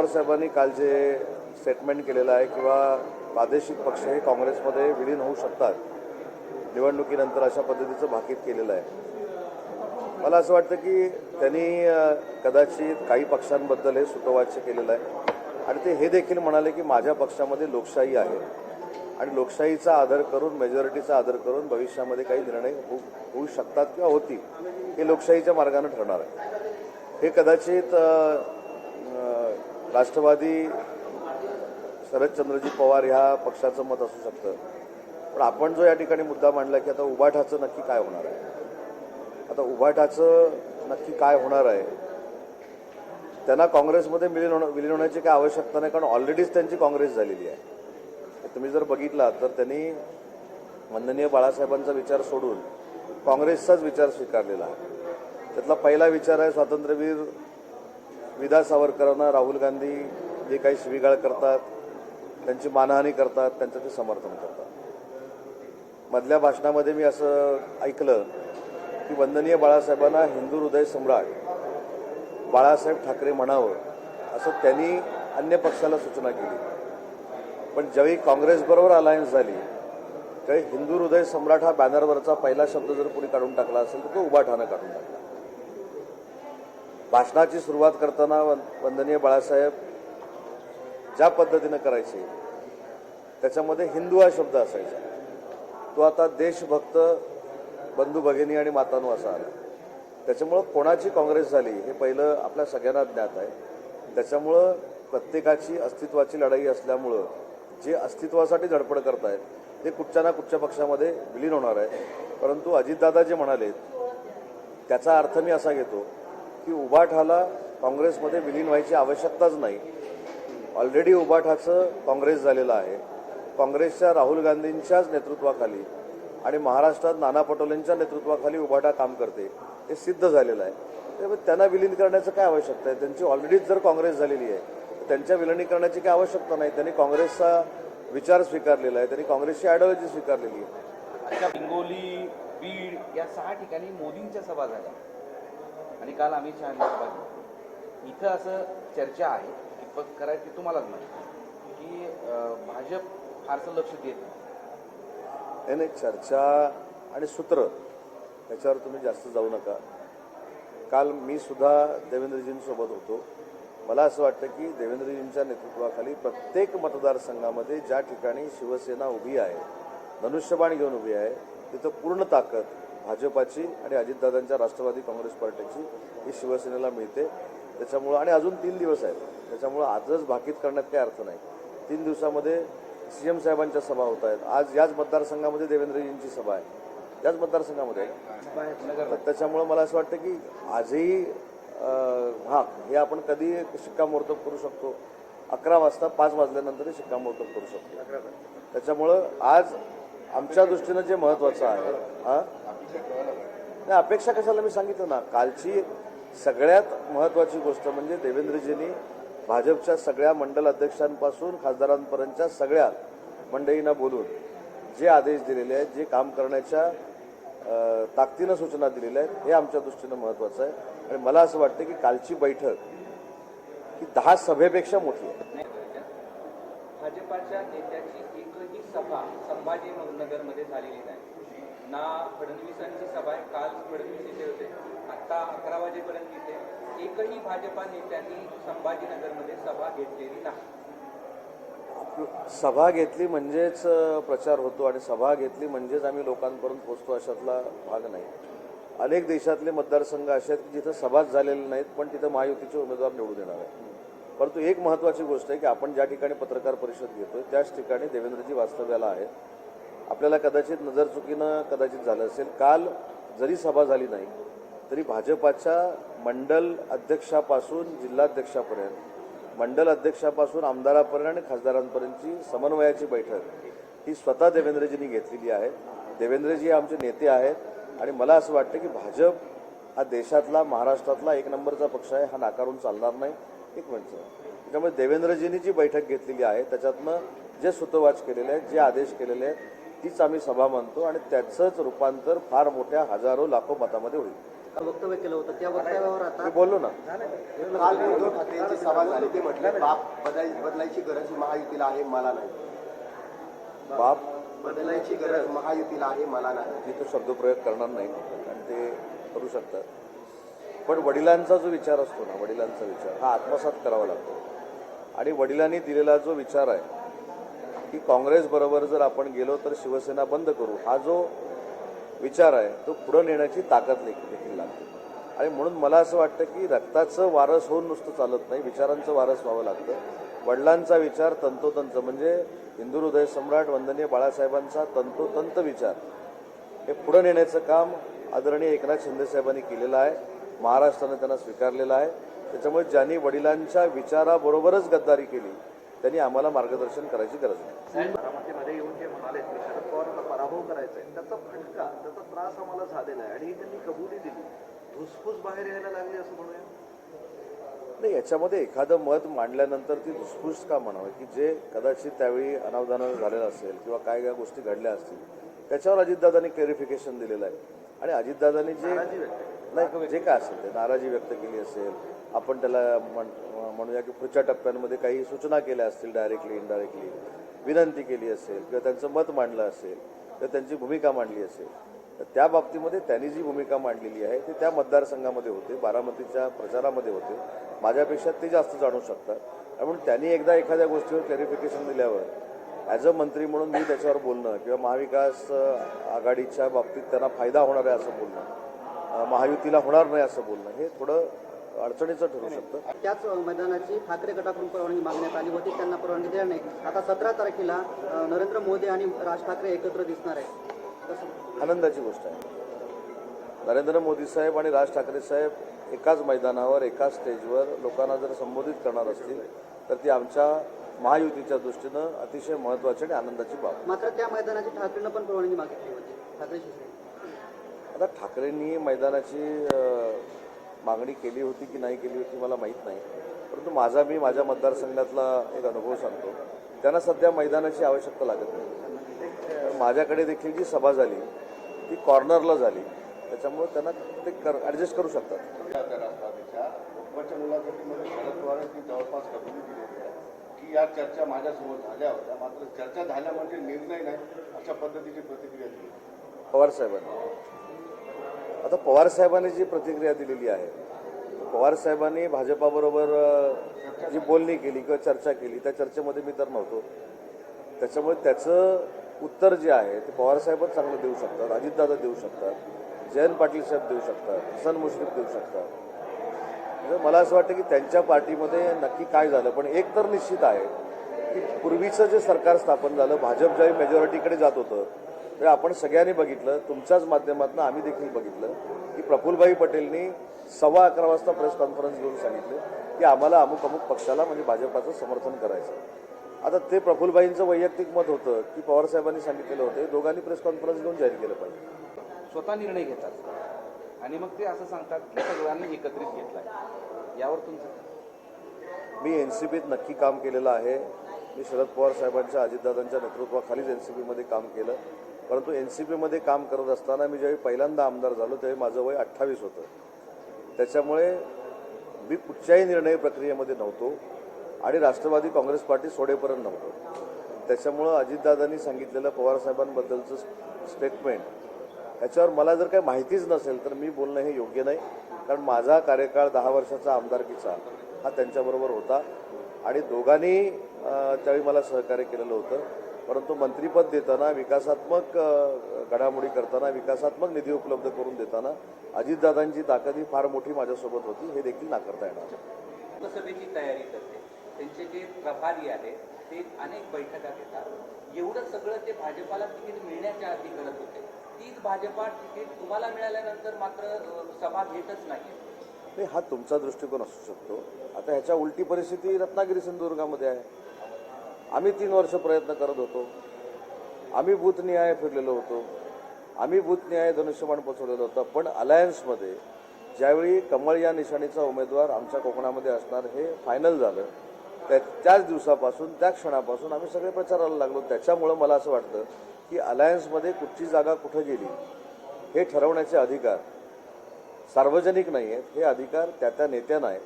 पवारसाहेबांनी काल जे स्टेटमेंट केलेलं आहे किंवा प्रादेशिक पक्ष हे काँग्रेसमध्ये विलीन होऊ शकतात निवडणुकीनंतर अशा पद्धतीचं भाकीत केलेलं आहे. मला असं वाटतं की त्यांनी कदाचित काही पक्षांबद्दल हे सुतवाच्य केलेलं आहे. आणि ते हे देखील म्हणाले की माझ्या पक्षामध्ये लोकशाही आहे. आणि लोकशाहीचा आदर करून मेजॉरिटीचा आदर करून भविष्यामध्ये काही निर्णय होऊ होऊ शकतात किंवा होतील हे लोकशाहीच्या मार्गाने ठरणार आहे. हे कदाचित राष्ट्रवादी शरदचंद्रजी पवार ह्या पक्षाचं मत असू शकतं. पण आपण जो या ठिकाणी मुद्दा मांडला की आता उभाठाचं नक्की काय होणार आहे? आता उभाठाचं नक्की काय होणार आहे? त्यांना काँग्रेसमध्ये मिलीन होणं विलीन होण्याची काय आवश्यकता नाही कारण ऑलरेडीच त्यांची काँग्रेस झालेली आहे. तुम्ही जर बघितला तर त्यांनी वंदनीय बाळासाहेबांचा विचार सोडून काँग्रेसचाच विचार स्वीकारलेला आहे. त्यातला पहिला विचार आहे स्वातंत्र्यवीर विदा सावरकरांना राहुल गांधी जे काही शिवीगाळ करतात त्यांची मानहानी करतात त्यांचं ते समर्थन करतात. मधल्या भाषणामध्ये मी असं ऐकलं की वंदनीय बाळासाहेबांना हिंदू हृदय सम्राट बाळासाहेब ठाकरे म्हणावं असं त्यांनी अन्य पक्षाला सूचना केली. पण ज्यावेळी काँग्रेसबरोबर अलायन्स झाली त्यावेळी हिंदू हृदय सम्राट हा बॅनरवरचा पहिला शब्द जर कोणी काढून टाकला असेल तर तो उभा ठाणं काढून टाकला. भाषणाची सुरुवात करताना वंदनीय बाळासाहेब ज्या पद्धतीनं करायचे त्याच्यामध्ये हिंदू हा शब्द असायचा. तो आता देशभक्त बंधू भगिनी आणि मातानु असा आला. त्याच्यामुळं कोणाची काँग्रेस झाली हे पहिलं आपल्या सगळ्यांना ज्ञात आहे. त्याच्यामुळं प्रत्येकाची अस्तित्वाची लढाई असल्यामुळं जे अस्तित्वासाठी धडपड करतायत ते कुठच्या ना कुठच्या पक्षामध्ये विलीन होणार आहे परंतु अजितदादा जे म्हणाले त्याचा अर्थ मी असा घेतो की उभाठाला काँग्रेसमध्ये विलीन व्हायची आवश्यकताच नाही. ऑलरेडी उभाठाचं काँग्रेस झालेलं आहे. काँग्रेसच्या राहुल गांधींच्याच नेतृत्वाखाली आणि महाराष्ट्रात नाना पटोलेंच्या नेतृत्वाखाली उभाटा काम करते हे सिद्ध झालेलं आहे. त्यामुळे त्यांना विलीन करण्याचं काय आवश्यकता आहे? त्यांची ऑलरेडीच जर काँग्रेस झालेली आहे त्यांच्या विलिनीकरणाची काय आवश्यकता नाही? त्यांनी काँग्रेसचा विचार स्वीकारलेला आहे त्यांनी काँग्रेसची आयडिओलॉजी स्वीकारलेली आहे. हिंगोली बीड या सहा ठिकाणी मोदींच्या सभा झाल्या. आणि काल आम्ही शहानी सभा घेतली इथं असं चर्चा आहे कितपत करायची तुम्हालाच माहिती की भाजप फारसं लक्ष देत नाही. नाही चर्चा आणि सूत्र त्याच्यावर तुम्ही जास्त जाऊ नका. काल मी सुद्धा देवेंद्रजींसोबत होतो. मला असं वाटतं की देवेंद्रजींच्या नेतृत्वाखाली प्रत्येक मतदारसंघामध्ये ज्या ठिकाणी शिवसेना उभी आहे धनुष्यबाण घेऊन उभी आहे तिथं पूर्ण ताकद भाजपाची आणि अजितदादांच्या राष्ट्रवादी काँग्रेस पार्टीची ही शिवसेनेला मिळते. त्याच्यामुळं आणि अजून तीन दिवस आहेत. त्याच्यामुळं आजच भाकीत करण्यात काही अर्थ नाही. तीन दिवसामध्ये सी एम साहेबांच्या सभा होत आहेत. आज याच मतदारसंघामध्ये देवेंद्रजींची सभा आहे. याच मतदारसंघामध्ये. त्याच्यामुळं मला असं वाटतं की आजही हा हे आपण कधी शिक्कामोर्तब करू शकतो. अकरा वाजता पाच वाजल्यानंतरही शिक्कामोर्तब करू शकतो. त्याच्यामुळं आज आमच्या दृष्टीनं जे महत्त्वाचं आहे हा नाही अपेक्षा कशाला मी सांगितलं ना? कालची सगळ्यात महत्त्वाची गोष्ट म्हणजे देवेंद्रजींनी भाजपच्या सगळ्या मंडल अध्यक्षांपासून खासदारांपर्यंतच्या सगळ्या मंडळींना बोलून जे आदेश दिलेले आहेत जे काम करण्याच्या ताकदीनं सूचना दिलेल्या आहेत हे आमच्या दृष्टीनं महत्त्वाचं आहे. आणि मला असं वाटतं की कालची बैठक ही दहा सभेपेक्षा मोठी आहे. भाजपाच्या नेत्याची एकही सभा संभाजीनगरमध्ये झालेली नाही. ना फडणवीसांची सभा आहे काल फडणवीस इथे होते. आत्ता अकरा वाजेपर्यंत इथे. एकही भाजपा नेत्यांनी संभाजीनगरमध्ये सभा घेतलेली नाही. सभा घेतली म्हणजेच प्रचार होतो आणि सभा घेतली म्हणजेच आम्ही लोकांपर्यंत पोहोचतो अशातला भाग नाही. अनेक देशातले मतदारसंघ असे आहेत की जिथं सभाच झालेले नाहीत पण तिथं महायुतीचे उमेदवार निवडून येणार आहे परंतु एक महत्त्वाची गोष्ट आहे की आपण ज्या ठिकाणी पत्रकार परिषद घेतोय त्याच ठिकाणी देवेंद्रजी वास्तव्याला आहेत. आपल्याला कदाचित नजरचुकीनं कदाचित झालं असेल. काल जरी सभा झाली नाही तरी भाजपाच्या मंडल अध्यक्षापासून जिल्हाध्यक्षापर्यंत मंडल अध्यक्षापासून आमदारापर्यंत आणि खासदारांपर्यंतची समन्वयाची बैठक ही स्वतः देवेंद्रजींनी घेतलेली आहे. देवेंद्रजी हे आमचे नेते आहेत आणि मला असं वाटतं की भाजप हा देशातला महाराष्ट्रातला एक नंबरचा पक्ष आहे हा नाकारून चालणार नाही. एक म्हणजे. त्याच्यामुळे देवेंद्रजींनी जी बैठक घेतलेली आहे त्याच्यातनं जे सुतोवाच केलेले आहेत जे आदेश केलेले आहेत तीच आम्ही सभा मानतो आणि त्याचंच रूपांतर फार मोठ्या हजारो लाखो मतामध्ये होईल. वक्तव्य केलं होतं? त्या वक्तव्यावर आता मी बोललो ना. काल उद्धव ठाकरेंची सभा झाली. ते म्हटले बाप बदलाय बदलायची गरज महायुतीला आहे मला नाही. बाप बदलायची गरज महायुतीला आहे मला नाही. मी तो शब्दप्रयोग करणार नाही आणि ते करू शकतात. पण वडिलांचा जो विचार असतो ना वडिलांचा विचार हा आत्मसात करावा लागतो. आणि वडिलांनी दिलेला जो विचार आहे की काँग्रेसबरोबर जर आपण गेलो तर शिवसेना बंद करू. हा जो विचार आहे तो पुढं नेण्याची ताकद देखील लागते. आणि म्हणून मला असं वाटतं की रक्ताचं वारस होऊन नुसतं चालत नाही विचारांचं वारस व्हावं लागतं. वडिलांचा विचार तंतोतंत म्हणजे हिंदू हृदय सम्राट वंदनीय बाळासाहेबांचा तंतोतंत विचार. हे पुढं नेण्याचं काम आदरणीय एकनाथ शिंदेसाहेबांनी केलेलं आहे महाराष्ट्रानं त्यांना स्वीकारलेलं आहे. त्याच्यामुळे ज्यांनी वडिलांच्या विचाराबरोबरच गद्दारी केली त्यांनी आम्हाला मार्गदर्शन करायची गरज नाही. बारामतीमध्ये येऊन जे म्हणाले की शरद पवारांना पराभव करायचा आहे त्याचा फटका त्याचा त्रास आम्हाला झालेला आहे आणि ही त्यांनी कबुली दिली. धुसफूस बाहेर यायला लागली असं म्हणूया? नाही याच्यामध्ये एखादं मत मांडल्यानंतर ती धुसफूस का म्हणावं? की जे कदाचित त्यावेळी अनावधानानं झालेलं असेल किंवा काय काय गोष्टी घडल्या असतील त्याच्यावर अजितदादांनी क्लॅरिफिकेशन दिलेलं आहे. आणि अजितदादांनी जे नाही जे काय असेल ते नाराजी व्यक्त केली असेल आपण त्याला म्हण- म्हणूया की पुढच्या टप्प्यांमध्ये काही सूचना केल्या असतील डायरेक्टली इनडायरेक्टली विनंती केली असेल किंवा त्यांचं मत मांडलं असेल किंवा त्यांची भूमिका मांडली असेल तर त्या बाबतीमध्ये त्यांनी जी भूमिका मांडलेली आहे ती त्या मतदारसंघामध्ये होते बारामतीच्या प्रचारामध्ये होते. माझ्यापेक्षा ते जास्त जाणू शकतात. म्हणून त्यांनी एकदा एखाद्या गोष्टीवर क्लॅरिफिकेशन दिल्यावर ॲज अ मंत्री म्हणून मी त्याच्यावर बोलणं किंवा महाविकास आघाडीच्या बाबतीत त्यांना फायदा होणार आहे असं बोलणं महायुतीला होणार नाही असं बोलणं हे थोडं अडचणीचं ठरू शकतं. त्याच मैदानाची ठाकरे गटाकडून परवानगी मागण्यात आली होती त्यांना परवानगी दिली नाही. आता सतरा तारखेला नरेंद्र मोदी आणि राज ठाकरे एकत्र दिसणार आहे आनंदाची गोष्ट आहे. नरेंद्र मोदी साहेब आणि राज ठाकरे साहेब एकाच मैदानावर एकाच स्टेजवर लोकांना जर संबोधित करणार असतील तर ती आमच्या महायुतीच्या दृष्टीनं अतिशय महत्त्वाची आणि आनंदाची बाब. मात्र त्या मैदानाची ठाकरेंना पण परवानगी मागितली होती ठाकरे आता ठाकरेंनी मैदानाची मागणी केली होती की नाही केली होती मला माहीत नाही. परंतु माझा मी माझ्या मतदारसंघातला एक अनुभव सांगतो. त्यांना सध्या मैदानाची आवश्यकता लागत नाही. माझ्याकडे देखील जी सभा झाली ती कॉर्नरला झाली. त्याच्यामुळे त्यांना ते कर ॲडजस्ट करू शकतात. की या चर्चा माझ्यासमोर झाल्या होत्या. मात्र चर्चा झाल्या म्हणजे निर्णय नाही अशा पद्धतीची प्रतिक्रिया दिली. पवार साहेबांनी. आता पवार साहेबांनी जी प्रतिक्रिया दिलेली आहे पवार साहेबांनी भाजपाबरोबर जी बोलणी केली किंवा चर्चा केली त्या चर्चेमध्ये मी तर नव्हतो. त्याच्यामुळे त्याचं उत्तर जे आहे ते पवारसाहेबच चांगलं देऊ शकतात अजितदादा देऊ शकतात जयंत पाटील साहेब देऊ शकतात हसन मुश्रीफ देऊ शकतात. म्हणजे मला असं वाटतं की त्यांच्या पार्टीमध्ये नक्की काय झालं पण एक तर निश्चित आहे की पूर्वीचं जे सरकार स्थापन झालं भाजप ज्यावेळी मेजॉरिटीकडे जात होतं ते आपण सगळ्यांनी बघितलं तुमच्याच माध्यमातून आम्ही देखील बघितलं की प्रफुल्लभाई पटेलनी सव्वा अकरा वाजता प्रेस कॉन्फरन्स घेऊन सांगितलं की आम्हाला अमुक अमुक पक्षाला म्हणजे भाजपाचं समर्थन करायचं. आता ते प्रफुल्लभाईंचं वैयक्तिक मत होतं की पवारसाहेबांनी सांगितलेलं होतं दोघांनी प्रेस कॉन्फरन्स घेऊन जाहीर केलं पाहिजे. स्वतः निर्णय घेतात. आणि मग ते असं सांगतात की सगळ्यांनी एकत्रित घेतलाय. यावर तुमचं? मी एन सी बीत नक्की काम केलेलं आहे. मी शरद पवार साहेबांच्या अजितदादांच्या नेतृत्वाखालीच एन सी बीमध्ये काम केलं. परंतु एन सी पीमध्ये काम करत असताना मी ज्यावेळी पहिल्यांदा आमदार झालो त्यावेळी माझं वय अठ्ठावीस होतं. त्याच्यामुळे मी कुठच्याही निर्णय प्रक्रियेमध्ये नव्हतो आणि राष्ट्रवादी काँग्रेस पार्टी सोडेपर्यंत नव्हतो. त्याच्यामुळं अजितदादांनी सांगितलेलं पवारसाहेबांबद्दलचं स्टेटमेंट याच्यावर मला जर काही माहितीच नसेल तर मी बोलणं हे योग्य नाही. कारण माझा कार्यकाळ दहा वर्षाचा आमदारकीचा हा त्यांच्याबरोबर होता आणि दोघांनी त्यावेळी मला सहकार्य केलेलं होतं. परंतु मंत्रिपद देताना विकासात्मक घडामोडी करताना विकासात्मक निधी उपलब्ध करून देताना अजितदादांची ताकद ही फार मोठी माझ्यासोबत होती. हे देखील नाकारता येणार. लोकसभेची तयारी करते. त्यांचे जे प्रभारी आहेत ते अनेक बैठका घेतात. एवढं सगळं ते भाजपाला तिकीट मिळण्याच्या आधी करत होते. तीच भाजपा तिकीट तुम्हाला मिळाल्यानंतर मात्र सभा घेतच नाही नाही हा तुमचा दृष्टिकोन असू शकतो. आता ह्याच्या उलटी परिस्थिती रत्नागिरी सिंधुदुर्गामध्ये आहे. आम्ही तीन वर्ष प्रयत्न करत होतो. आम्ही बूथ न्याय फिरलेलो होतो. आम्ही बूथ न्याय धनुष्यबाण पोचवलेलं होतं. पण अलायन्समध्ये ज्यावेळी कमळ या निशाणीचा उमेदवार आमच्या कोकणामध्ये असणार हे फायनल झालं त्या त्याच दिवसापासून त्या क्षणापासून आम्ही सगळे प्रचाराला लागलो. त्याच्यामुळं मला असं वाटतं की अलायन्समध्ये कुठची जागा कुठं गेली हे ठरवण्याचे अधिकार सार्वजनिक नाही आहेत हे अधिकार त्या त्या नेत्यांना आहे